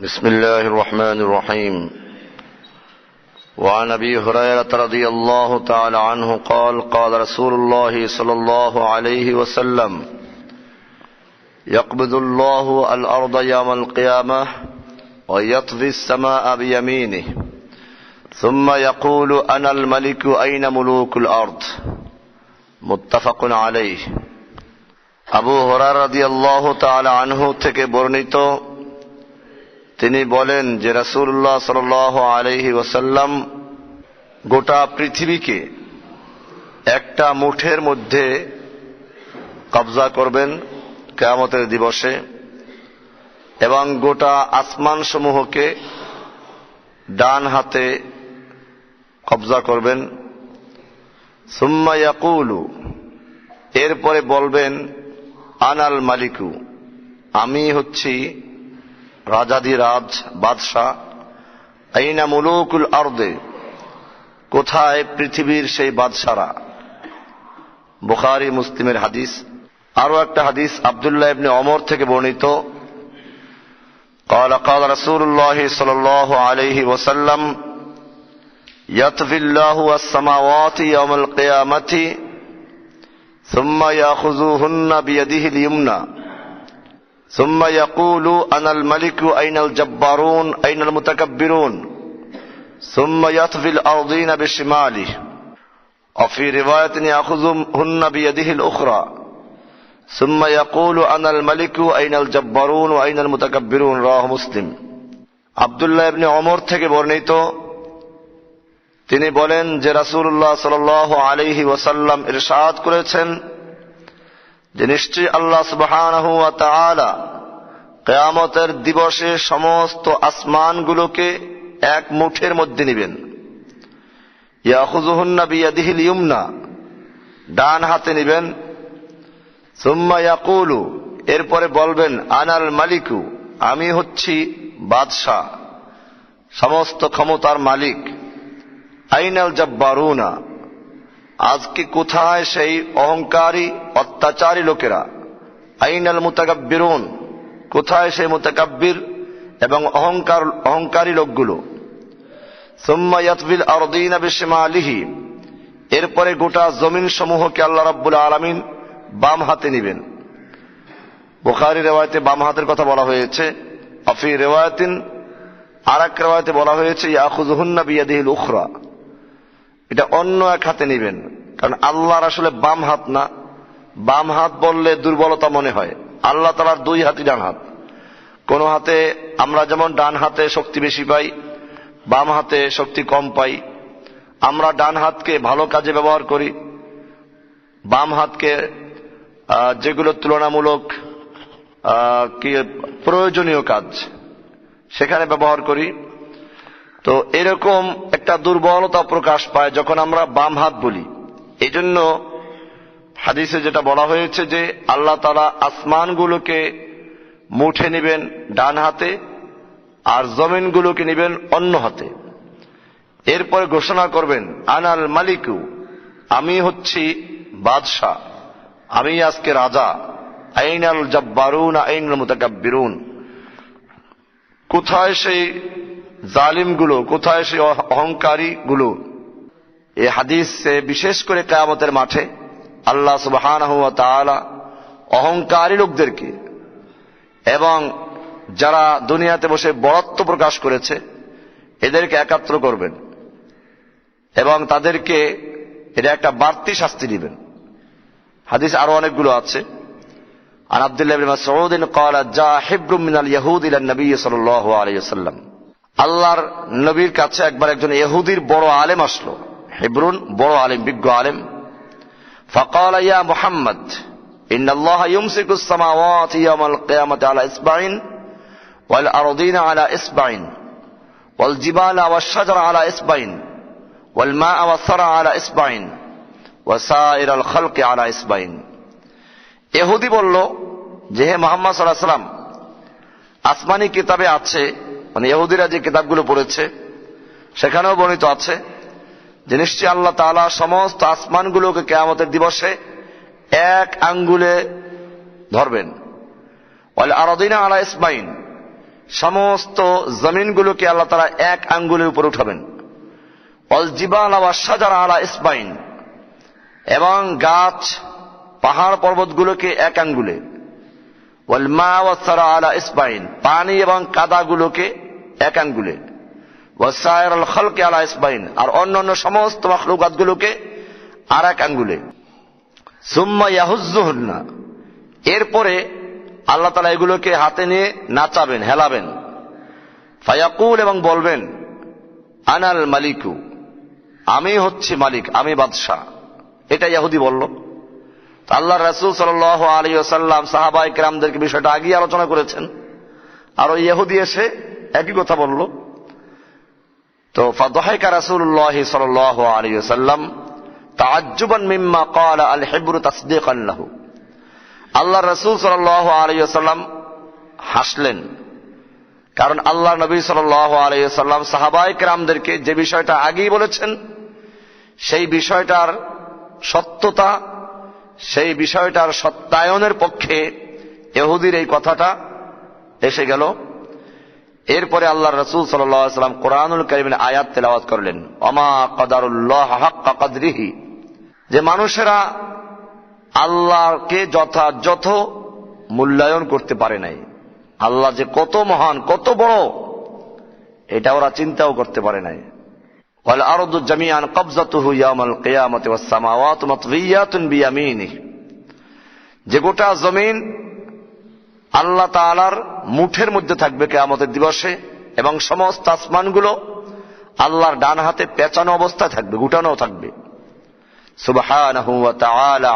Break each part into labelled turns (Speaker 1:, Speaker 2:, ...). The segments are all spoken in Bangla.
Speaker 1: بسم الله الرحمن الرحيم وعن ابي هريره رضي الله تعالى عنه قال قال رسول الله صلى الله عليه وسلم يقبض الله الارض يوم القيامه ويطفي السماء بيمينه ثم يقول انا الملك اين ملوك الارض متفق عليه আবু হরার রাদিয়াল্লাহু তাআলা আনহু থেকে বর্ণিত তিনি বলেন যে রাসুল্লাহ সাল্লাল্লাহু আলাইহি ওসাল্লাম গোটা পৃথিবীকে একটা মুঠের মধ্যে কবজা করবেন কেয়ামতের দিবসে এবং গোটা আসমান সমূহকে ডান হাতে কবজা করবেন। সুম্মা ইয়াকুলু, এরপরে বলবেন, আনাল মালিকু, আমি হচ্ছি রাজাদি রাজ বাদশাহ আইনা মুলুকুল আর্দে কোথায় পৃথিবীর সেই বাদশারা বুখারি মুসলিমের হাদিস আরো একটা হাদিস আবদুল্লাহ ইবনে অমর থেকে বর্ণিত قال قال رسول الله صلى الله عليه وسلم يطفي الله السماوات يوم القيامة ثم يأخذوهن بيده اليمنى ثم يقول أنا الملك أين الجبارون أين المتكبرون ثم يطفي الأرضين بشماله وفي رواية يأخذهن بيده الأخرى ثم يقول أنا الملك أين الجبارون وأين المتكبرون رواه مسلم عبد الله بن عمر থেকে বর্ণিত তিনি বলেন যে রাসূলুল্লাহ সাল্লাল্লাহু আলাইহি ওয়াসাল্লাম ইরশাদ করেছেন যে নিশ্চয়ই আল্লাহ ওয়া তাআলা দিবসে সমস্ত আসমানগুলোকে এক মুঠের মধ্যে নেবেন। ডান হাতে নেবেন। সুম্মা এরপরে বলবেন, আনাল মালিকু, আমি হচ্ছি বাদশাহ, সমস্ত ক্ষমতার মালিক। আইনাল জব্বারুনা আজকে কোথায় সেই অহংকারী, অত্যাচারী লোকেরা? আইনাল মুতাকাব্বিরুন? কোথায় সেই মুতাকাব্বির এবং অহংকার, অহংকারী লোকগুলো? সুম্মা ইয়াতবিল আরদিনা বিশমালিহি। এরপরে গোটা জমিন সমূহকে আল্লাহ রাব্বুল আলামিন বাম হাতে নিবেন। বুখারী রেওয়ায়তে বাম হাতের কথা বলা হয়েছে। অফি রেওয়ায়তিন আর এক রেওয়ায়তে বলা হয়েছে, ইয়াখুযুহুন্না বিয়াদিহিল উখরা। এটা অন্য এক হাতে নেবেন। কারণ আল্লাহর আসলে বাম হাত না। বাম হাত বললে দুর্বলতা মনে হয়। আল্লাহ তালার দুই হাতই ডান হাত। কোন হাতে আমরা যেমন ডান হাতে শক্তি বেশি পাই, বাম হাতে শক্তি কম পাই। আমরা ডান হাতকে ভালো কাজে ব্যবহার করি। বাম হাতকে যেগুলো তুলনামূলক প্রয়োজনীয় কাজ, সেখানে ব্যবহার করি। তো এরকম একটা দুর্বলতা প্রকাশ পায় যখন আমরা বাম হাত বলি। এই জন্য হাদিসে যেটা বলা হয়েছে যে আল্লাহ তালা আসমানগুলোকে মুঠে নেবেন ডান হাতে আর জমিনগুলোকে নেবেন অন্য হাতে। এরপরে ঘোষণা করবেন, আনাল মালিকু, আমি হচ্ছি বাদশাহ, আমি আজকে রাজা। আইনাল জব্বারুন, আইনাল মুতাকাব্বিরুন। কোথায় সেই জালিমগুলো কোথায় সেই অহংকারী গুলো এই হাদিসে বিশেষ করে কেয়ামতের মাঠে আল্লাহ সুবহান অহংকারী লোকদেরকে এবং যারা দুনিয়াতে বসে বড়ত্ব প্রকাশ করেছে এদেরকে একাত্র করবেন এবং তাদেরকে এটা একটা বাড়তি শাস্তি দিবেন হাদিস আরো অনেকগুলো আছে عن عبد الله بن مسعود قال جاء حبر من اليهود الى النبي صلى الله عليه وسلم আল্লাহর নবীর কাছে একবার একজন এহুদির বড় আলেম আসলো। হেবরুন, বড় আলেম, বিজ্ঞ আলেম। ফকাল, ইয়া মোহাম্মদ, ইন্নাল্লাহ ইউমসিকুস সামাওয়াতি ইয়াওমাল কিয়ামাতি আলা ইসবাইন, ওয়াল আরদিনা আলা ইসবাইন, ওয়াল জিবালা ওয়াশ শাজারা আলা ইসবাইন, ওয়াল মাআ ওয়াস সারা আলা ইসবাইন, ওয়া আল খালকি আলা ইসবাইন। এহুদি বলল, যে হে মোহাম্মদ সাল্লাল্লাহু আলাইহি আসমানি কিতাবে আছে মানে ইহুদিরা যে কিতাবগুলো পড়েছে, সেখানেও বর্ণিত আছে যে নিশ্চয় আল্লাহ তালা সমস্ত আসমানগুলোকে কেয়ামতের দিবসে এক আঙ্গুলে ধরবেন। আরদিনা আলা ইসমাইন, সমস্ত জমিনগুলোকে আল্লাহ তারা এক আঙ্গুলের উপর উঠাবেন। অল জিবাল সাজার আলা ইসবাইন এবং গাছ, পাহাড় পর্বতগুলোকে এক আঙ্গুলে। ওয়াল মা আলা ইসবাইন পানি এবং কাদাগুলোকে এক আঙ্গুলে। আল ইসবাইন। আর অন্যান্য সমস্ত মখলুকাতগুলোকে আর এক আঙ্গুলে। সুম্মা ইয়াহুজ্জুহুন্না। এরপরে আল্লাহ তালা এগুলোকে হাতে নিয়ে নাচাবেন, হেলাবেন। ফায়াকুল এবং বলবেন, আনাল মালিকু। আমি হচ্ছি মালিক, আমি বাদশাহ। এটা ইয়াহুদি বলল। আল্লাহ রসুল সাল আলী আসাল্লাম সাহাবাই কেরামদেরকে বিষয়টা আগেই আলোচনা করেছেন। আর ওই ইহুদি এসে একই কথা বলল। তো আল আল্লাহ রাসূল সাল্লাল্লাহু আলাইহি ওয়াসাল্লাম হাসলেন। কারণ আল্লাহ নবী সাল্লাল্লাহু আলাইহি ওয়াসাল্লাম সাহাবায়ে কেরামদেরকে যে বিষয়টা আগেই বলেছেন, সেই বিষয়টার সত্যতা, সেই বিষয়টার সত্যায়নের পক্ষে এহুদির এই কথাটা এসে গেল। এরপরে আল্লাহ রসুল সাল্লাম কোরআনুল করিমের আয়াত তেলাওয়াত করলেন। অমা কদারুল্লাহ কাদরিহি। যে মানুষেরা আল্লাহকে যথাযথ মূল্যায়ন করতে পারে নাই। আল্লাহ যে কত মহান, কত বড়, এটা ওরা চিন্তাও করতে পারে নাই। জামিয়ান কবজাতুহু কেয়ামত সামাওয়াত যে গোটা জমিন আল্লাহ তাআলার মুঠের মধ্যে থাকবে কেয়ামতের দিবসে এবং সমস্ত আসমানগুলো আল্লাহর ডান হাতে পেঁচানো অবস্থায় থাকবে গুটানো থাকবে।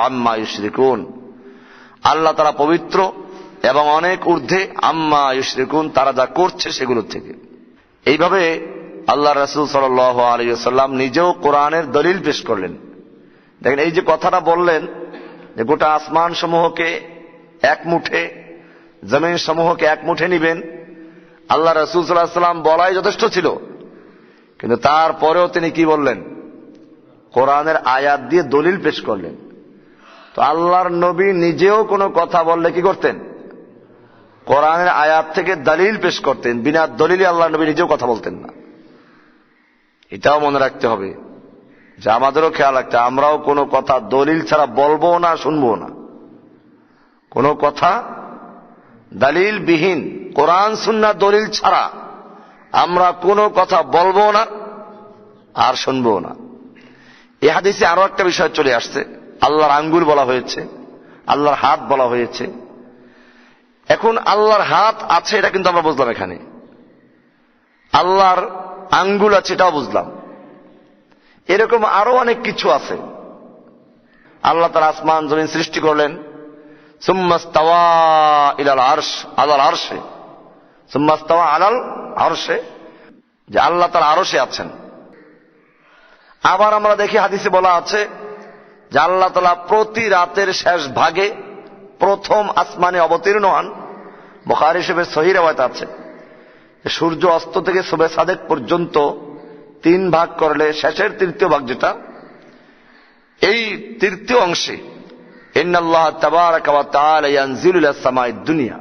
Speaker 1: আম্মা আল্লাহ তারা পবিত্র এবং অনেক ঊর্ধ্বে আম্মা ইউশরিকুন, তারা যা করছে সেগুলোর থেকে। এইভাবে আল্লাহ রসুল সাল আলিয়াল্লাম নিজেও কোরআনের দলিল পেশ করলেন। দেখেন এই যে কথাটা বললেন যে গোটা আসমান সমূহকে এক মুঠে জমিন সমূহকে এক মুঠে নিবেন। আল্লাহ রসুল সাল্লাহ বলাই যথেষ্ট ছিল। কিন্তু তারপরেও তিনি কি বললেন? কোরআনের আয়াত দিয়ে দলিল পেশ করলেন। তো আল্লাহর নবী নিজেও কোনো কথা বললে কি করতেন? কোরআনের আয়াত থেকে দলিল পেশ করতেন। বিনা দলিলে আল্লাহ নবী নিজেও কথা বলতেন না। এটাও মনে রাখতে হবে যে আমাদেরও খেয়াল রাখতে আমরাও কোনো কথা দলিল ছাড়া বলব না, শুনব না। কোনো কথা দলিল বিহীন কোরআন সুন্না দলিল ছাড়া আমরা কোনো কথা বলব না আর শুনব না। এ আরও একটা বিষয় চলে আসছে। আল্লাহর আঙ্গুল বলা হয়েছে, আল্লাহর হাত বলা হয়েছে। এখন আল্লাহর হাত আছে এটা কিন্তু আমরা বুঝলাম এখানে। আল্লাহর আঙ্গুল আছে এটাও বুঝলাম। এরকম আরও অনেক কিছু আছে। আল্লাহ তার আসমান, জমিন সৃষ্টি করলেন। সুম্মাস্তাওয়া ইলাল আরশ, আলাল আরশে। সুম্মাস্তাওয়া আলাল আরশে। যে আল্লাহ তার আরশে আছেন। আবার আমরা দেখি হাদিসে বলা আছে যে আল্লাহ তালা প্রতি রাতের শেষ ভাগে প্রথম আসমানে অবতীর্ণ হন। বখার হিসেবে সহি রেওয়ায়ত আছে সূর্য অস্ত থেকে শুভে সাদেক পর্যন্ত তিন ভাগ করলে শেষের তৃতীয় ভাগ যেটা, এই তৃতীয় অংশে দুনিয়া।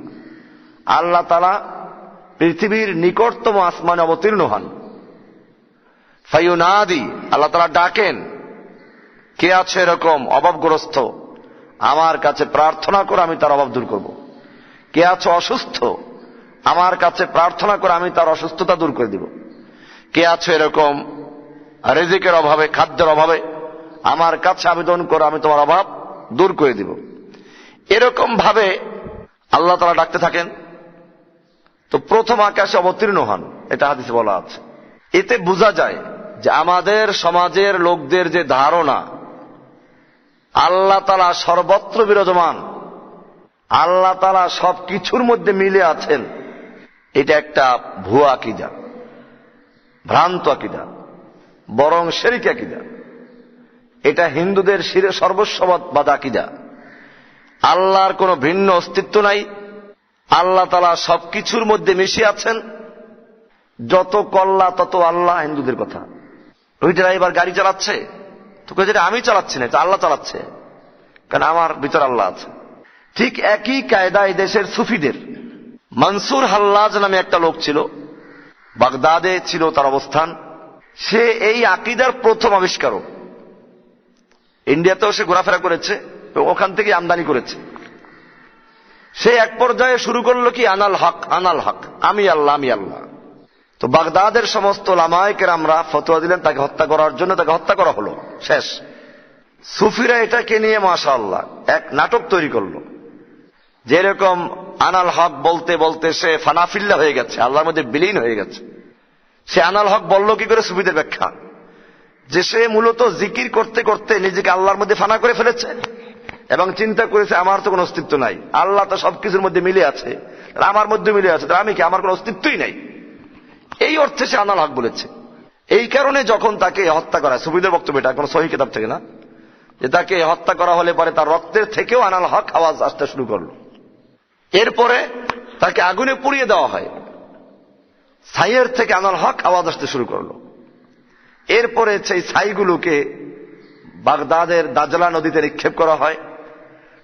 Speaker 1: আল্লাহ তালা পৃথিবীর নিকটতম আসমানে অবতীর্ণ হন। ফাইনাদি আল্লাহ তালা ডাকেন, কে আছে এরকম অভাবগ্রস্ত? আমার কাছে প্রার্থনা করে আমি তার অভাব দূর করব। কে আছে অসুস্থ? আমার কাছে প্রার্থনা করে আমি তার অসুস্থতা দূর করে দিব। কে আছে এরকম রেজিকের অভাবে, খাদ্যের অভাবে? আমার কাছে আবেদন করে আমি তোমার অভাব দূর করে দিব। এরকম ভাবে আল্লাহ তারা ডাকতে থাকেন। তো প্রথম আকাশে অবতীর্ণ হন, এটা হাদিসে বলা আছে। এতে বোঝা যায় যে আমাদের সমাজের লোকদের যে ধারণা, আল্লাহ তালা সর্বত্র বিরাজমান, আল্লাহ তালা সব কিছুর মধ্যে মিলে আছেন, এটা একটা ভুয়া আকিদা, ভ্রান্ত আকিদা, বরং শেরিক আকিদা। এটা হিন্দুদের শিরে সর্বস্ববাদ আকিদা। আল্লাহর কোনো ভিন্ন অস্তিত্ব নাই। আল্লাহ তালা সবকিছুর মধ্যে মিশে আছেন। যত কল্লা, তত আল্লাহ হিন্দুদের কথা। ওইটা এবার গাড়ি চালাচ্ছে? তো যেটা আমি চালাচ্ছি না আল্লাহ চালাচ্ছে। কারণ আমার ভিতর আল্লাহ আছে। ঠিক একই কায়দা এই দেশের সুফিদের। মনসুর হাল্লাজ নামে একটা লোক ছিল। বাগদাদে ছিল তার অবস্থান। সে এই আকিদার প্রথম আবিষ্কারক। ইন্ডিয়াতেও সে ঘোরাফেরা করেছে ওখান থেকে আমদানি করেছে। সে এক পর্যায়ে শুরু করল কি, আনাল হক আনাল হক, আমি আল্লাহ আমি আল্লাহ। তো বাগদাদের সমস্ত লামায়কের আমরা ফতোয়া দিলেন, তাকে হত্যা করার জন্য তাকে হত্যা করা হলো। শেষ। সুফিরা এটাকে নিয়ে মাশা আল্লাহ এক নাটক তৈরি করল। যেরকম আনাল হক বলতে বলতে সে ফানাফিল্লা হয়ে গেছে, আল্লাহর মধ্যে বিলীন হয়ে গেছে। সে আনাল হক বলল কি করে সুফিদের ব্যাখ্যা? যে সে মূলত জিকির করতে করতে নিজেকে আল্লাহর মধ্যে ফানা করে ফেলেছে এবং চিন্তা করেছে, আমার তো কোনো অস্তিত্ব নাই। আল্লাহ তো সবকিছুর মধ্যে মিলে আছে। আমার মধ্যে মিলে আছে আমি কি? আমার কোনো অস্তিত্বই নাই? এই অর্থে সে আনাল হক বলেছে। এই কারণে যখন তাকে হত্যা করা সুবিধার বক্তব্য এটা, কোনো সহি কিতাব থেকে না, যে তাকে হত্যা করা হলে পরে তার রক্তের থেকেও আনাল হক আওয়াজ আসতে শুরু করল। এরপরে তাকে আগুনে পুড়িয়ে দেওয়া হয়। ছাইয়ের থেকে আনাল হক আওয়াজ আসতে শুরু করল। এরপরে সেই ছাইগুলোকে বাগদাদের দাজলা নদীতে নিক্ষেপ করা হয়।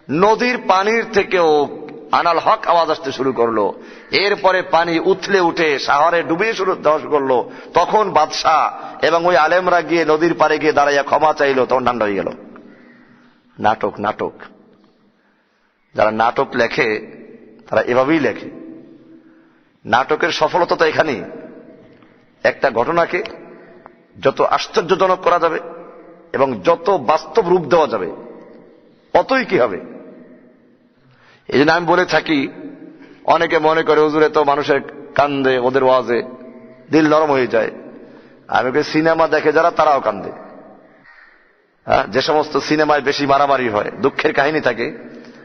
Speaker 1: নদীর পানির থেকেও আনাল হক আওয়াজ আসতে শুরু করল। এরপরে পানি উথলে উঠে শহরে ডুবিয়ে শুরু শুরু করল। তখন বাদশাহ এবং ওই আলেমরা গিয়ে নদীর পাড়ে গিয়ে দাঁড়াইয়া ক্ষমা চাইলো, তখন ঠান্ডা হয়ে গেল। নাটক নাটক। যারা নাটক লেখে, তারা এভাবেই লেখে। নাটকের সফলতা তো এখানেই। একটা ঘটনাকে যত আশ্চর্যজনক করা যাবে এবং যত বাস্তব রূপ দেওয়া যাবে অতই কি হবে? এই জন্য আমি বলে থাকি অনেকে মনে করে হুজুরে তো মানুষের কান্দে ওদের ওয়াজে দিল নরম হয়ে যায়। আমি সিনেমা দেখে যারা তারাও কান্দে। হ্যাঁ, যে সমস্ত সিনেমায় বেশি মারামারি হয় দুঃখের কাহিনী থাকে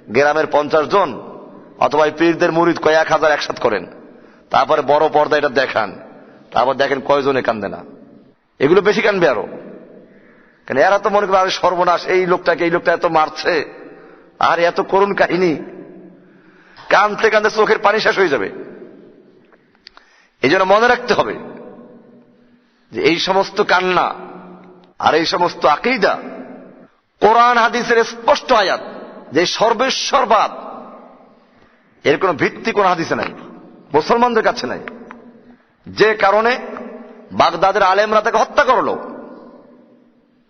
Speaker 1: গ্রামের পঞ্চাশ জন অথবা পীরদের মুরিদ কয়েক হাজার একসাথ করেন তারপরে বড় পর্দা এটা দেখান তারপর দেখেন কয়জনে কান্দে না। এগুলো বেশি কানবে আরও। কেন এরা তো মনে করে আরে সর্বনাশ, এই লোকটাকে, এই লোকটা এত মারছে। আর এত করুণ কাহিনী। কানতে কানতে চোখের পানি শেষ হয়ে যাবে। এই জন্য মনে রাখতে হবে যে এই সমস্ত কান্না আর এই সমস্ত আকিদা কোরআন হাদিসের স্পষ্ট আয়াত যে সর্বেশ্বরবাদ এর কোনো ভিত্তি কোন হাদিসে নাই, মুসলমানদের কাছে নাই। যে কারণে বাগদাদের আলেমরা তাকে হত্যা করল।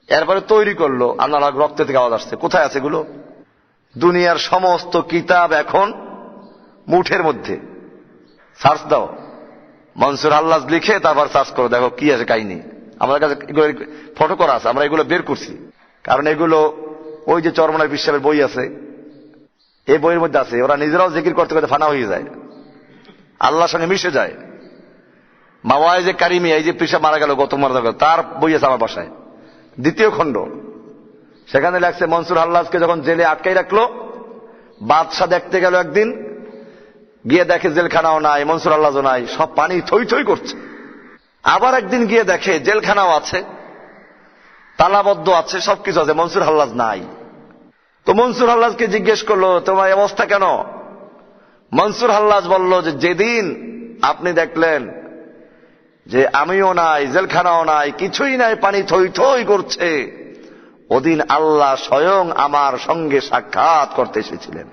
Speaker 1: এরপরে তৈরি করল। আল্লাহ রক্ত থেকে আওয়াজ আসছে। কোথায় আছে এগুলো? দুনিয়ার সমস্ত কিতাব এখন মুঠের মধ্যে। সার্চ দাও। মনসুর আল্লাহ লিখে তারপর সার্চ করো। দেখো কি আছে, কাহিনী। আমাদের কাছে ফটো করা আছে। আমরা এগুলো বের করছি। কারণ এগুলো ওই যে চরমনার বিশ্বের বই আছে, এই বইয়ের মধ্যে আছে। ওরা নিজেরাও জিকির করতে করতে ফানা হয়ে যায়। আল্লাহর সঙ্গে মিশে যায়। মাওয়ায় যে কারিমি, এই যে পিসা মারা গেল গত মারা গেল, তার বই আছে আমার বাসায়। দ্বিতীয় খণ্ড। সেখানে লাগছে মনসুর হাল্লাজকে যখন জেলে আটকাই রাখল, বাদশাহ দেখতে গেল একদিন, গিয়ে দেখে জেলখানাও নাই, মনসুর আল্লাহও নাই, সব পানি থই থই করছে। আবার একদিন গিয়ে দেখে জেলখানাও আছে, তালাবদ্ধ আছে, সবকিছু আছে, মনসুর হাল্লাজ নাই। তো মনসুর হাল্লাজকে জিজ্ঞেস করল, তোমার অবস্থা কেন? মনসুর হাল্লাজ বলল যে, যেদিন আপনি দেখলেন যে আমিও নাই, জেলখানাও নাই, কিছুই নাই, পানি থই থই করছে। ওদিন আল্লাহ স্বয়ং আমার সঙ্গে সাক্ষাৎ করতে এসেছিলেন।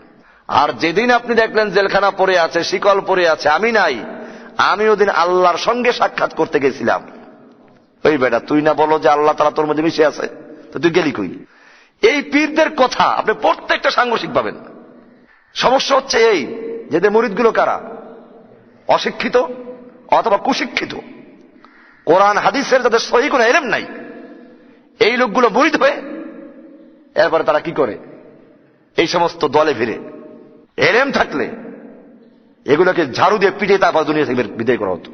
Speaker 1: আর যেদিন আপনি দেখলেন জেলখানা পড়ে আছে, শিকল পড়ে আছে, আমি নাই, আমি ওদিন আল্লাহর সঙ্গে সাক্ষাৎ করতে গেছিলাম। ওই বেটা, তুই না বলো যে আল্লাহ তারা তোর মধ্যে মিশে আছে? তো তুই গেলি কই? এই পীরদের কথা আপনি প্রত্যেকটা সাংঘর্ষিক পাবেন। সমস্যা হচ্ছে এই, যে মুরিদগুলো কারা? অশিক্ষিত অথবা কুশিক্ষিত? কোরআন, হাদিসের যাদের সহি কোনো এলেম নাই, এই লোকগুলো মুরিদ হয়ে এরপরে তারা কি করে? এই সমস্ত দলে ভিড়ে এলেম থাকলে এগুলোকে ঝাড়ু দিয়ে পিটে তারপর দুনিয়া থেকে বিদায় করা হতো।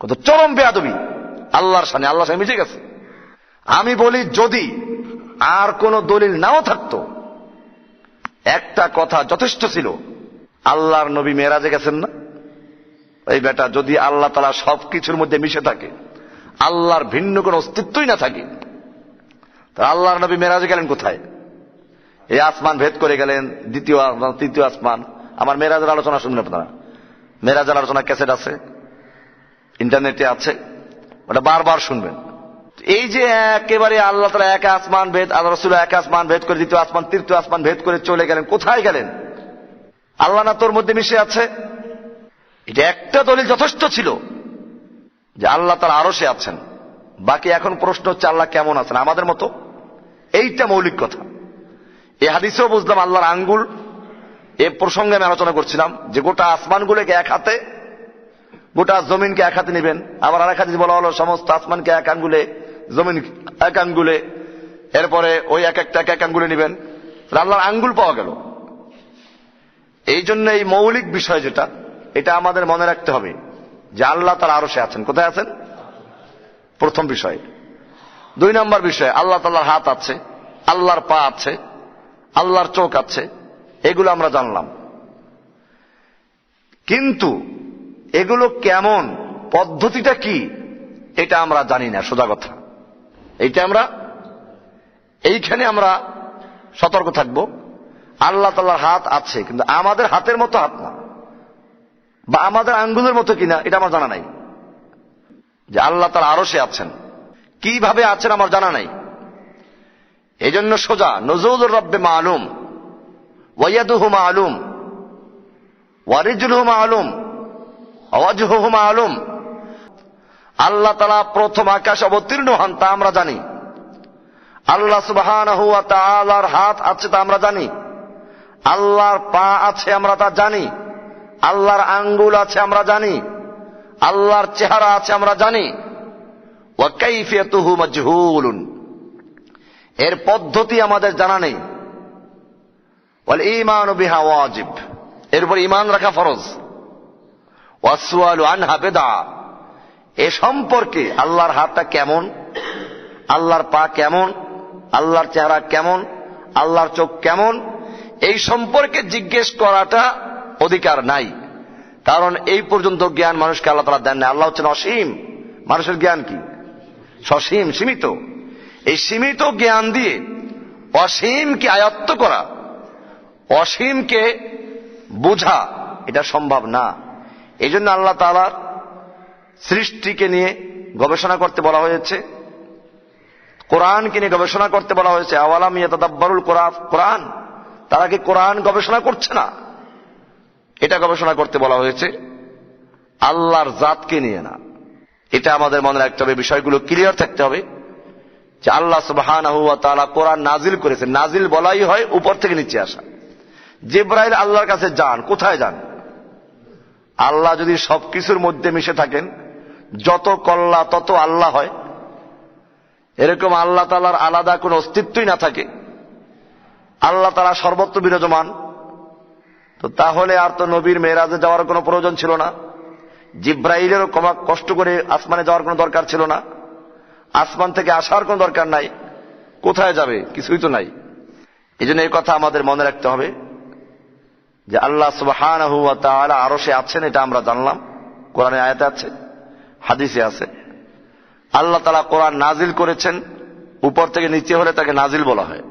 Speaker 1: কত চরম বেয়াদবি। আল্লাহর সামনে আল্লাহর সামনে মিশে গেছে। আমি বলি, যদি আর কোন দলিল নাও থাকতো, একটা কথা যথেষ্ট ছিল, আল্লাহর নবী মেয়েরাজে গেছেন না? এই বেটা, যদি আল্লাহ তালা সব কিছুর মধ্যে মিশে থাকে, আল্লাহর ভিন্ন কোন অস্তিত্বই না থাকে তা আল্লাহর নবী মেরাজে গেলেন কোথায়? এই আসমান ভেদ করে গেলেন, দ্বিতীয় আসমান, তৃতীয় আসমান। আমার মেরাজের আলোচনা শুনবেন আপনারা। মেরাজের আলোচনা ক্যাসেট আছে, ইন্টারনেটে আছে, ওটা বারবার শুনবেন। এই যে একেবারে আল্লাহ তালা এক আসমান ভেদ, আল্লাহ রসুল এক আসমান ভেদ করে দ্বিতীয় আসমান, তৃতীয় আসমান ভেদ করে চলে গেলেন, কোথায় গেলেন? আল্লাহ না তোর মধ্যে মিশে আছে? এটা একটা দলিল যথেষ্ট ছিল যে আল্লাহ তার আরও সে আছেন। বাকি এখন প্রশ্ন হচ্ছে, আল্লাহ কেমন আছেন? আমাদের মতো? এইটা মৌলিক কথা। এ হাদিসেও বুঝলাম আল্লাহর আঙ্গুল। এ প্রসঙ্গে আমি আলোচনা করছিলাম যে গোটা আসমানগুলোকে এক হাতে, গোটা জমিনকে এক হাতে নেবেন। আবার আর এক হাতে বলা হলো, সমস্ত আসমানকে এক আঙ্গুলে, জমিন এক আঙ্গুলে, এরপরে ওই এক একটা এক এক আঙ্গুলে নেবেন। আল্লাহর আঙ্গুল পাওয়া গেল। এই জন্য এই মৌলিক বিষয় যেটা এটা আমাদের মনে রাখতে হবে যে আল্লাহ তার আরও সে আছেন। কোথায় আছেন? প্রথম বিষয়। দুই নম্বর বিষয়, আল্লাহ তাল্লাহর হাত আছে, আল্লাহর পা আছে, আল্লাহর চোখ আছে, এগুলো আমরা জানলাম। কিন্তু এগুলো কেমন, পদ্ধতিটা কি, এটা আমরা জানি না, সোজা কথা। এইটা আমরা, এইখানে আমরা সতর্ক থাকব। আল্লাহ তাল্লাহর হাত আছে, কিন্তু আমাদের হাতের মতো হাত না। বা আমাদের আঙ্গুলের মতো কিনা, এটা আমার জানা নাই। যে আল্লাহ তার আরও সে আছেন। কীভাবে আছেন আমার জানা নাই। এই জন্য সোজা, নজরুল রব্বে মালুম, ওয়াইয়াদুহু মালুম, ওয়ারিজুলহু মালুম আওয়াজহু মালুম। আল্লাহ তালা প্রথম আকাশ অবতীর্ণ হন তা আমরা জানি। আল্লাহ তাআলার হাত আছে তা আমরা জানি। আল্লাহর পা আছে আমরা তা জানি। আল্লাহর আঙ্গুল আছে, আমরা জানি। আল্লাহর চেহারা আছে, আমরা জানি। এর পদ্ধতি আমাদের জানা নেই। ওয়াল ঈমানু বিহা ওয়াজিব। এরপর ঈমান রাখা ফরজ। ওয়াসওয়ালু এ সম্পর্কে আল্লাহর হাতটা কেমন? আল্লাহর পা কেমন? আল্লাহর চেহারা কেমন? আল্লাহর চোখ কেমন? এই সম্পর্কে জিজ্ঞেস করাটা অধিকার নাই। কারণ এই পর্যন্ত জ্ঞান মানুষকে আল্লাহ তালা দেন না আল্লাহ হচ্ছেন অসীম। মানুষের জ্ঞান কি? সসীম, সীমিত। এই সীমিত জ্ঞান দিয়ে অসীমকে আয়ত্ত করা, অসীমকে বোঝা, এটা সম্ভব না। এই জন্য আল্লাহ তালার সৃষ্টিকে নিয়ে গবেষণা করতে বলা হয়েছে, কোরআনকে নিয়ে গবেষণা করতে বলা হয়েছে। আওয়ালাম ইয়াতাদাব্বারুল কোরআন? তারা কি কোরআন গবেষণা করছে না? এটা গবেষণা করতে বলা হয়েছে, আল্লাহর জাতকে নিয়ে না। এটা আমাদের মনে রাখতে হবে, বিষয়গুলো ক্লিয়ার থাকতে হবে, যে আল্লাহ সুবাহান কোরআন নাজিল করেছে নাজিল বলাই হয় উপর থেকে নিচে আসা। জিব্রাইল আল্লাহর কাছে যান, কোথায় যান? আল্লাহ যদি সবকিছুর মধ্যে মিশে থাকেন, যত কল্লা তত আল্লাহ হয়। এরকম আল্লাহ তালার আলাদা কোনো অস্তিত্বই না থাকে। আল্লাহ তালা সর্বত্র বিরাজমান। তো তাহলে আর তো নবীর মেয়েরাজে যাওয়ার কোনো প্রয়োজন ছিল না। জিব্রাইলেরও কমা কষ্ট করে আসমানে যাওয়ার কোনো দরকার ছিল না। আসমান থেকে আসার কোনো দরকার নাই। কোথায় যাবে? কিছুই তো নাই। এই জন্য এই কথা আমাদের মনে রাখতে হবে যে আল্লাহ সুবাহান আরও সে আছেন, এটা আমরা জানলাম। কোরআনে আয়াতে আছে, হাদিসে আছে। আল্লাহ তালা কোরআন নাজিল করেছেন, উপর থেকে নিচে হলে তাকে নাজিল বলা হয়।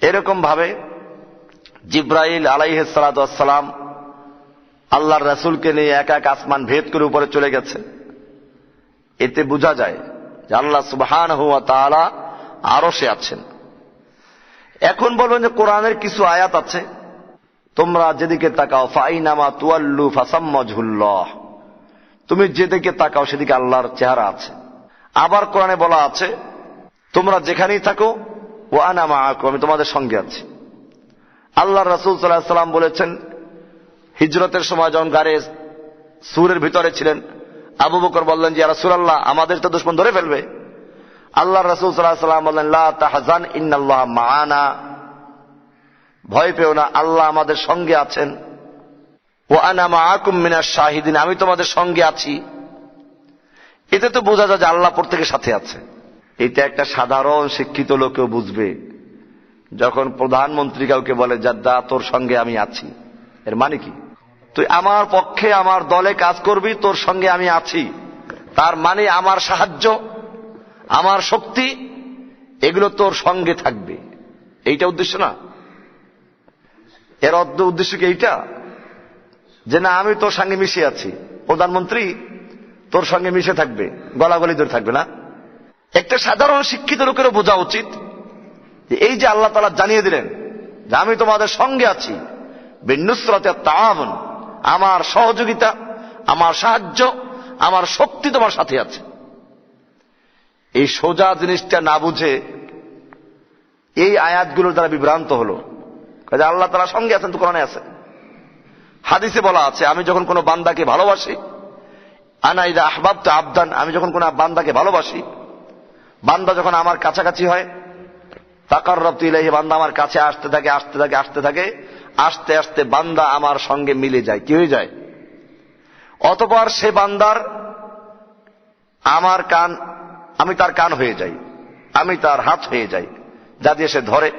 Speaker 1: এরকম ভাবে জিব্রাইল আলাইহালাম আল্লাহর রাসুলকে নিয়ে এক এক আসমান ভেদ করে উপরে চলে গেছে। এতে বোঝা যায় যে আল্লাহ সুবহান হুয়া তালা আরও সে আছেন। এখন বলবেন যে কোরআনের কিছু আয়াত আছে। তোমরা যেদিকে তাকাও, ফাইনামা তুয়াল্লু ফাসাম্মজহুল্লাহ। তুমি যেদিকে তাকাও, সেদিকে আল্লাহর চেহারা আছে। আবার কোরআনে বলা আছে, তোমরা যেখানেই থাকো ও আনামা আমি তোমাদের সঙ্গে আছি। আল্লাহ রসুল সাল্লাহ সাল্লাম বলেছেন, হিজরতের সময় যখন গাড়ে সুরের ভিতরে ছিলেন, আবু বকর বললেন যে রাসুল আমাদের তো দুশ্মন ধরে ফেলবে। আল্লাহ রসুল সাল্লাহ সাল্লাম বললেন তাহাজান, ইন্নাল্লাহ মানা ভয় পেও না, আল্লাহ আমাদের সঙ্গে আছেন। ও আনামা আকুম মিনার শাহিদিন, আমি তোমাদের সঙ্গে আছি। এতে তো বোঝা যায় যে আল্লাহ প্রত্যেকের সাথে আছে। এটা একটা সাধারণ শিক্ষিত লোকেও বুঝবে। যখন প্রধানমন্ত্রী কাউকে বলে যাদ্দা তোর সঙ্গে আমি আছি। এর মানে কি? তুই আমার পক্ষে আমার দলে কাজ করবি, তোর সঙ্গে আমি আছি। তার মানে আমার সাহায্য, আমার শক্তি, এগুলো তোর সঙ্গে থাকবে। এইটা উদ্দেশ্য না? এর অর্ধ উদ্দেশ্য কি এইটা? যে না, আমি তোর সঙ্গে মিশে আছি। প্রধানমন্ত্রী, তোর সঙ্গে মিশে থাকবে, গলাগলি ধরে থাকবে না। একটা সাধারণ শিক্ষিত লোকেরও বোঝা উচিত যে এই যে আল্লাহ তালা জানিয়ে দিলেন যে আমি তোমাদের সঙ্গে আছি বিনুসরতে তাআবুন আমার সহযোগিতা, আমার সাহায্য, আমার শক্তি তোমার সাথে আছে। এই সোজা জিনিসটা না বুঝে এই আয়াতগুলোর দ্বারা বিভ্রান্ত হলো। কাজে আল্লাহ তারা সঙ্গে আছেন তো কোরআনে আছে। হাদিসে বলা আছে, আমি যখন কোনো বান্দাকে ভালোবাসি আনাইদা আহবাব তো আবদান, আমি যখন কোনো বান্দাকে ভালোবাসি, বান্দা যখন আমার কাছাকাছি হয় তাকার রপ্ত ইলাহি বান্দা আমার কাছে আসতে থাকে আসতে থাকে আসতে থাকে, আস্তে আস্তে বান্দা আমার সঙ্গে মিলে যায়। কি হয়ে যায়? অতপর সে বান্দার আমার কান, আমি তার কান হয়ে যাই, আমি তার হাত হয়ে যাই, যা দিয়ে সে ধরে,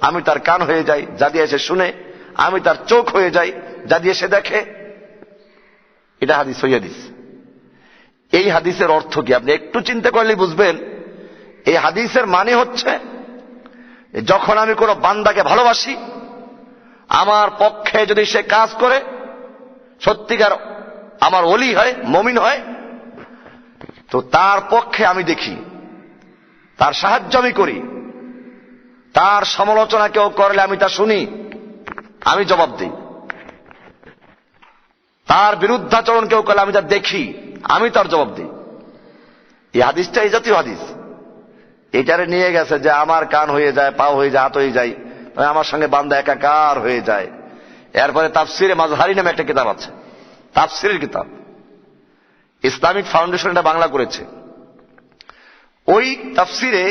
Speaker 1: আমি তার কান হয়ে যাই, যা দিয়ে সে শুনে, আমি তার চোখ হয়ে যাই, যা দিয়ে সে দেখে। এটা হাদিস সৈয়াদিস এই হাদিসের অর্থ কি? আপনি একটু চিন্তা করলে বুঝবেন। এই হাদিসের মানে হচ্ছে যখন আমি কোনো বান্দাকে ভালোবাসি, আমার পক্ষে যদি সে কাজ করে, সত্যিকার আমার অলি হয়, মমিন হয়, তো তার পক্ষে আমি দেখি, তার সাহায্য আমি করি, তার সমালোচনা কেউ করলে আমি তা শুনি, আমি জবাব দিই। তার বিরুদ্ধাচরণ কেউ করলে আমি তা দেখি, আমি তার জবাব দিই। এই হাদিসটা এই জাতীয় হাদিস। এটারে নিয়ে গেছে যে আমার কান হয়ে যায় পা হয়ে যায়, হাত হয়ে যায় আমার সঙ্গে বান্দা একাকার হয়ে যায়। এরপরে তাফসিরে মাজহারি নামে একটা কিতাব আছে। তাফসিরের কিতাব। ইসলামিক ফাউন্ডেশন এটা বাংলা করেছে। ওই তাফসিরে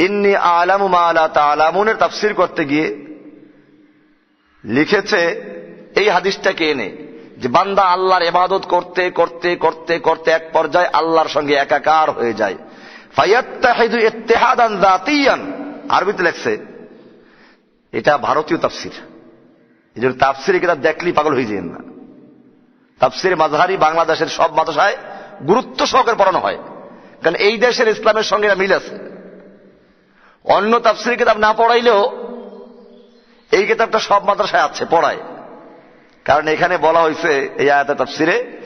Speaker 1: ইন্নি আলামু মালা তালামুনের তাফসির করতে গিয়ে লিখেছে, এই হাদিসটাকে এনে? যে বান্দা আল্লাহর এবাদত করতে করতে করতে করতে এক পর্যায়ে আল্লাহর সঙ্গে একাকার হয়ে যায়। ফাইয়াত্তাহিদু ইত্তেহাদান জাতিয়ান আরবিতে লেখছে, এটা ভারতীয় তাফসির। এই জন্য তাফসির কিতাব দেখলেই পাগল হয়ে যায় না। তাফসির মাঝহারি বাংলাদেশের সব মাদ্রাসায় গুরুত্ব সহকারে পড়ানো হয়। কারণ এই দেশের ইসলামের সঙ্গে এরা মিল আছে। অন্য তাফসির কিতাব না পড়াইলেও এই কিতাবটা সব মাদ্রাসায় আছে, পড়ায়। কারণ এখানে বলা হয়েছে এই আয়াতে তাফসিরে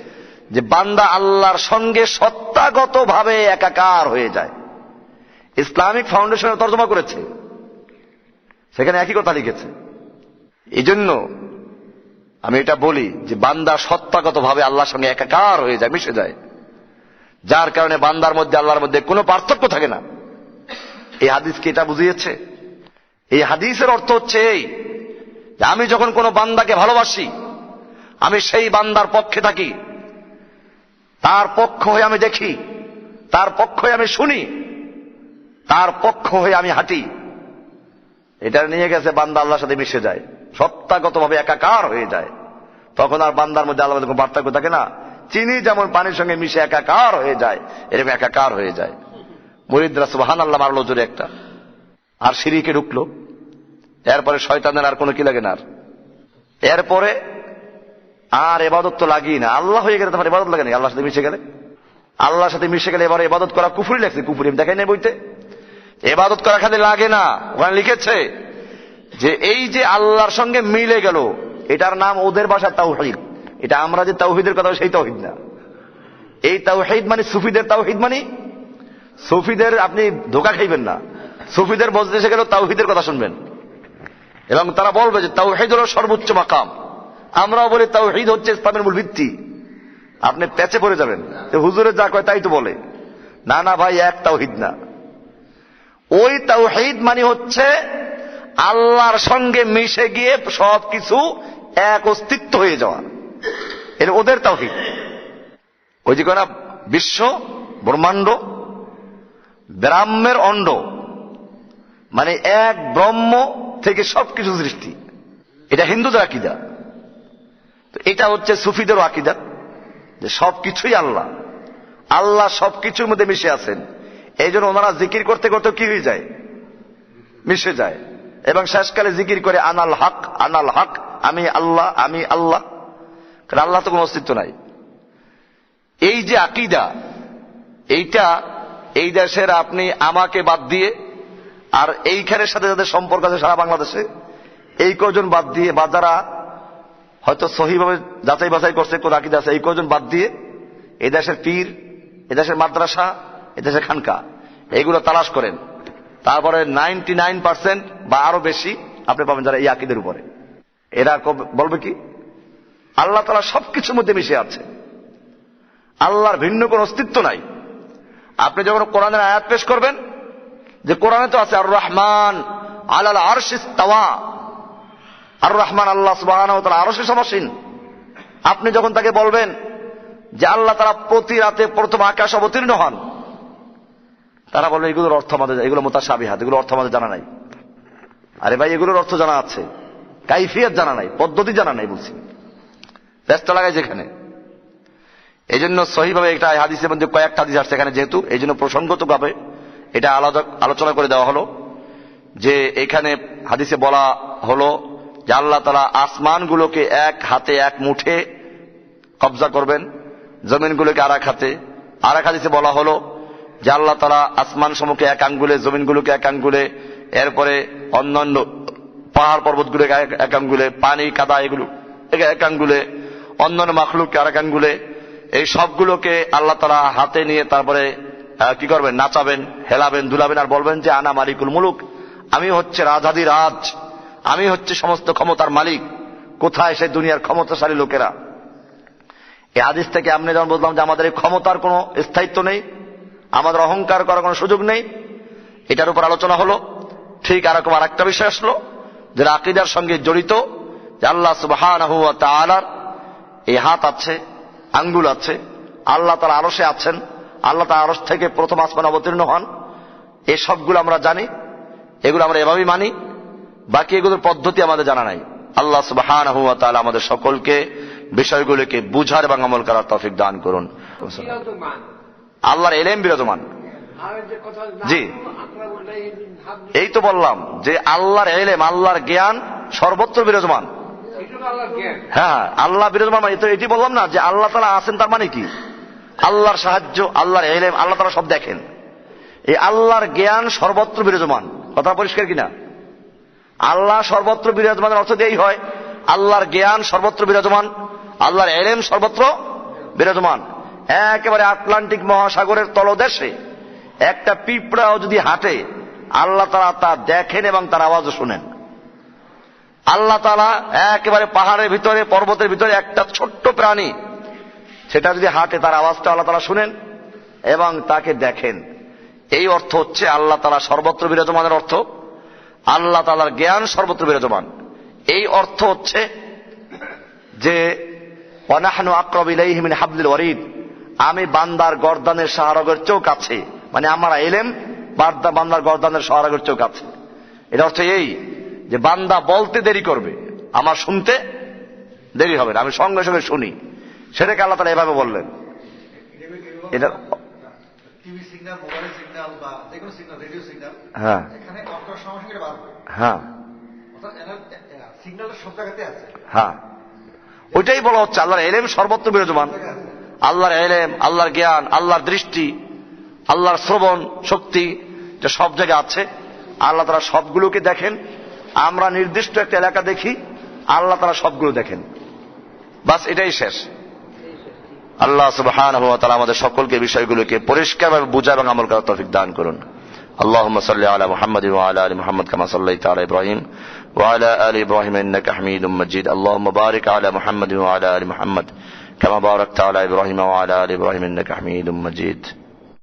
Speaker 1: যে বান্দা আল্লাহর সঙ্গে সত্তাগত ভাবে একাকার হয়ে যায়। ইসলামিক ফাউন্ডেশনের তর্জমা করেছে। সেখানে একই কথা লিখেছে। এই জন্য আমি এটা বলি যে বান্দা সত্তাগত ভাবে আল্লাহর সঙ্গে একাকার হয়ে যায়, মিশে যায়। যার কারণে বান্দার মধ্যে, আল্লাহর মধ্যে কোনো পার্থক্য থাকে না। এই হাদিসকে এটা বুঝিয়েছে? এই হাদিসের অর্থ হচ্ছে এই, যে আমি যখন কোনো বান্দাকে ভালোবাসি, আমি সেই বান্দার পক্ষে থাকি। তার পক্ষ হয়ে আমি দেখি, তার পক্ষ হয়ে আমি শুনি, তার পক্ষ হয়ে আমি হাঁটি। এটা নিয়ে গেছে বান্দা আল্লাহর সাথে মিশে যায় সত্তাগত ভাবে একাকার হয়ে যায়। তখন আর বান্দার মধ্যে আল্লাহ কোনো পার্থক্য থাকে না। চিনি যেমন পানির সঙ্গে মিশে একাকার হয়ে যায়, এরকম একাকার হয়ে যায়। মরিদ্রা সুবাহান আল্লাহ মারলো জোরে একটা। আর সিঁড়িকে ঢুকলো। এরপরে শয়তানের আর কোনো কি লাগে না আর। এরপরে আর এবাদত তো লাগিয়ে না। আল্লাহ হয়ে গেলে তোমার এবাদত লাগে না? আল্লাহর সাথে মিশে গেলে? আল্লাহর সাথে মিশে গেলে এবার এবাদত করা কুফুরি লাগছে, কুফুরি। দেখাই নাই বইতে। এবাদত করা খালি লাগে না। ওখানে লিখেছে যে এই যে আল্লাহর সঙ্গে মিলে গেল, এটার নাম ওদের ভাষা তাওহিদ। এটা আমরা যে তাওহিদের কথা সেই তাওহিদ না। এই তাওহিদ মানে সুফিদের তাওহিদ মানে সুফিদের আপনি ধোকা খাইবেন না। সুফিদের মজলিসে গেলেও তাওহিদের কথা শুনবেন। এবং তারা বলবে যে তাওহিদ হল সর্বোচ্চ মাকাম। আমরাও বলি তাওহিদ হচ্ছে ইসলামের মূল ভিত্তি। আপনি প্যাচে পড়ে যাবেন। হুজুরে যা কয় তাই তো বলে। না না ভাই, এক তাওহিদ না। ওই তাওহিদ মানে হচ্ছে আল্লাহর সঙ্গে মিশে গিয়ে সব কিছু এক অস্তিত্ব হয়ে যাওয়া। এটা ওদের তাওহিদ। ওই যে না, বিশ্ব, ব্রহ্মাণ্ড, ব্রাহ্মের অণ্ড। মানে এক ব্রহ্ম থেকে সবকিছু সৃষ্টি। এটা হিন্দুদের আকিদা। এটা হচ্ছে সুফিদের আকিদা, যে সবকিছুই আল্লাহ। আল্লাহ সবকিছুর মধ্যে মিশে আছেন। এই জন্য ওনারা জিকির করতে করতে কি হয়ে যায়? মিশে যায়। এবং শেষকালে জিকির করে, আনাল হক আনাল হক, আমি আল্লাহ আমি আল্লাহ। কারণ আল্লাহ তো কোনো অস্তিত্ব নাই। এই যে আকিদা, এইটা এই দেশের আপনি আমাকে বাদ দিয়ে, আর এইখানের সাথে যাদের সম্পর্ক আছে সারা বাংলাদেশে, এই কজন বাদ দিয়ে বা যারা হয়তো সহিভাবে যাচাই বাছাই করছে, কোন আকিদা আছে, এই কজন বাদ দিয়ে এই দেশের পীর, এ দেশের মাদ্রাসা, এ দেশের খানকা এইগুলো তালাশ করেন। তারপরে নাইনটি নাইন পার্সেন্ট বা আরও বেশি আপনি পাবেন যারা এই আকিদের উপরে। এরা বলবে কি? আল্লাহ তালা সবকিছুর মধ্যে মিশে আছে। আল্লাহর ভিন্ন কোন অস্তিত্ব নাই। আপনি যখন কোরআনের আয়াত পেশ করবেন, যে কোরআনে তো আছে আর রহমান আলাল আরশিস তাওয়া আর রহমান আল্লাহ সুবাহ আরশে সমাসীন আপনি যখন তাকে বলবেন যে আল্লাহ তারা প্রতি রাতে প্রথম আকাশ অবতীর্ণ হন, তারা বলবে এগুলোর অর্থ আমাদের, এগুলো মোতাসাবিহাত এগুলো অর্থ আমাদের জানা নাই। আরে ভাই, এগুলোর অর্থ জানা আছে। কাইফিয়ত জানা নাই, পদ্ধতি জানা নাই বলছি। ব্যস্ত লাগাই যেখানে এই জন্য সহিভাবে এটা হাদিসের মধ্যে কয়েকটা হাদিস আসছে এখানে যেহেতু এই জন্য প্রসঙ্গতভাবে এটা আলাদা আলোচনা করে দেওয়া হলো যে এখানে হাদিসে বলা হলো যে আল্লাহ তালা আসমানগুলোকে এক হাতে এক মুঠে কবজা করবেন, জমিনগুলোকে আর এক হাতে। আর এক হাদিসে বলা হলো যে আল্লাহ তালা আসমান সমূহকে এক আঙ্গুলে, জমিনগুলোকে এক আঙ্গুলে, এরপরে অন্যান্য পাহাড় পর্বতগুলোকে এক- আঙ্গুলে, পানি, কাদা, এগুলো একে আঙ্গুলে, অন্যান্য মাখলুককে আর এক আঙ্গুলে। এই সবগুলোকে আল্লাহ তালা হাতে নিয়ে তারপরে কি করবেন? নাচাবেন, হেলাবেন, দুলাবেন আর বলবেন যে, আনা মালিকুল মুলুক। আমি হচ্ছে রাজাদি রাজ। আমি হচ্ছে সমস্ত ক্ষমতার মালিক। কোথায় সেই দুনিয়ার ক্ষমতাশালী লোকেরা? এই আদিস থেকে আপনি যেমন বললাম যে আমাদের এই ক্ষমতার কোনো স্থায়িত্ব নেই, আমাদের অহংকার করার কোনো সুযোগ নেই, এটার উপর আলোচনা হলো। ঠিক এরকম আর একটা বিষয় আসলো যেটা আকিদার সঙ্গে জড়িত, যে আল্লাহ সুবাহ এই হাত আছে, আঙ্গুল আছে, আল্লাহ তার আরসে আছেন, আল্লাহ তার আরস থেকে প্রথম আসমান অবতীর্ণ হন এই সবগুলো আমরা জানি, এগুলো আমরা এভাবেই মানি। বাকি এগুলোর পদ্ধতি আমাদের জানা নাই। আল্লাহ সুবাহ আমাদের সকলকে বিষয়গুলোকে বুঝার এবং আমল করার তফিক দান করুন। আল্লাহর এলেম বিরাজমান। জি। এই তো বললাম যে আল্লাহর এলেম আল্লাহর জ্ঞান সর্বত্র বিরাজমান।
Speaker 2: জ্ঞান।
Speaker 1: হ্যাঁ আল্লাহ বিরাজমান মানে তো এটি বললাম না যে আল্লাহ তালা আছেন তার মানে কি? আল্লাহর সাহায্য আল্লাহর এলেম আল্লাহ তালা সব দেখেন। এই আল্লাহর জ্ঞান সর্বত্র বিরাজমান। কথা পরিষ্কার কিনা? আল্লাহ সর্বত্র বিরাজমানের অর্থ দিয়েই হয়। আল্লাহর জ্ঞান সর্বত্র বিরাজমান, আল্লাহর এলেম সর্বত্র বিরাজমান। একেবারে আটলান্টিক মহাসাগরের তলদেশে একটা পিঁপড়াও যদি হাঁটে, আল্লাহ তারা তা দেখেন এবং তার আওয়াজও শুনেন। আল্লাহ তালা একেবারে পাহাড়ের ভিতরে, পর্বতের ভিতরে একটা ছোট্ট প্রাণী, সেটা যদি হাঁটে তার আওয়াজটা আল্লাহ তালা শুনেন এবং তাকে দেখেন। এই অর্থ হচ্ছে আল্লাহ তালা সর্বত্র বিরাজমানের অর্থ। আল্লাহ তালার জ্ঞান সর্বত্র বিরাজমান। এই অর্থ হচ্ছে যে অনাহানু আক্রবিলাইহিমিন হাবলিল ওয়ারিদ। আমি বান্দার গর্দানের সাহারগের চোখ আছে। মানে আমার এলেম বান্দা বান্দার গর্দানের সাহারগের চোখ আছে। এর অর্থ এই যে, বান্দা বলতে দেরি করবে, আমার শুনতে দেরি হবে না। আমি সঙ্গে সঙ্গে শুনি। সেটাকে আল্লাহ তালা এভাবে বললেন। এটা
Speaker 3: টিভি সিগন্যাল মোবাইল সিগন্যাল বা যে কোনো সিগন্যাল রেডিও সিগন্যাল
Speaker 1: হ্যাঁ।
Speaker 3: এখানে অফ করার সঙ্গে সঙ্গে বাড়বে
Speaker 1: হ্যাঁ
Speaker 3: সিগন্যালটা সব জায়গাতে আছে।
Speaker 1: হ্যাঁ। ওইটাই বলা হচ্ছে আল্লাহর এলেম সর্বত্র বিরাজমান। আল্লাহর এলেম আল্লাহর জ্ঞান আল্লাহর দৃষ্টি আল্লাহর শ্রবণ শক্তি যে সব জায়গায় আছে। আল্লাহ তারা সবগুলোকে দেখেন। আমরা নির্দিষ্ট একটা এলাকা দেখি আল্লাহ তারা সবগুলো দেখেন। বাস এটাই শেষ। আল্লাহ সুবহান আমাদের সকলকে বিষয়গুলোকে পরিষ্কারভাবে বুঝা এবং আমল করার তৌফিক দান করুন اللهم صل على محمد وعلى ال محمد كما صليت على ابراهيم وعلى ال ابراهيم انك حميد مجيد اللهم بارك على محمد وعلى ال محمد كما باركت على ابراهيم وعلى ال ابراهيم انك حميد مجيد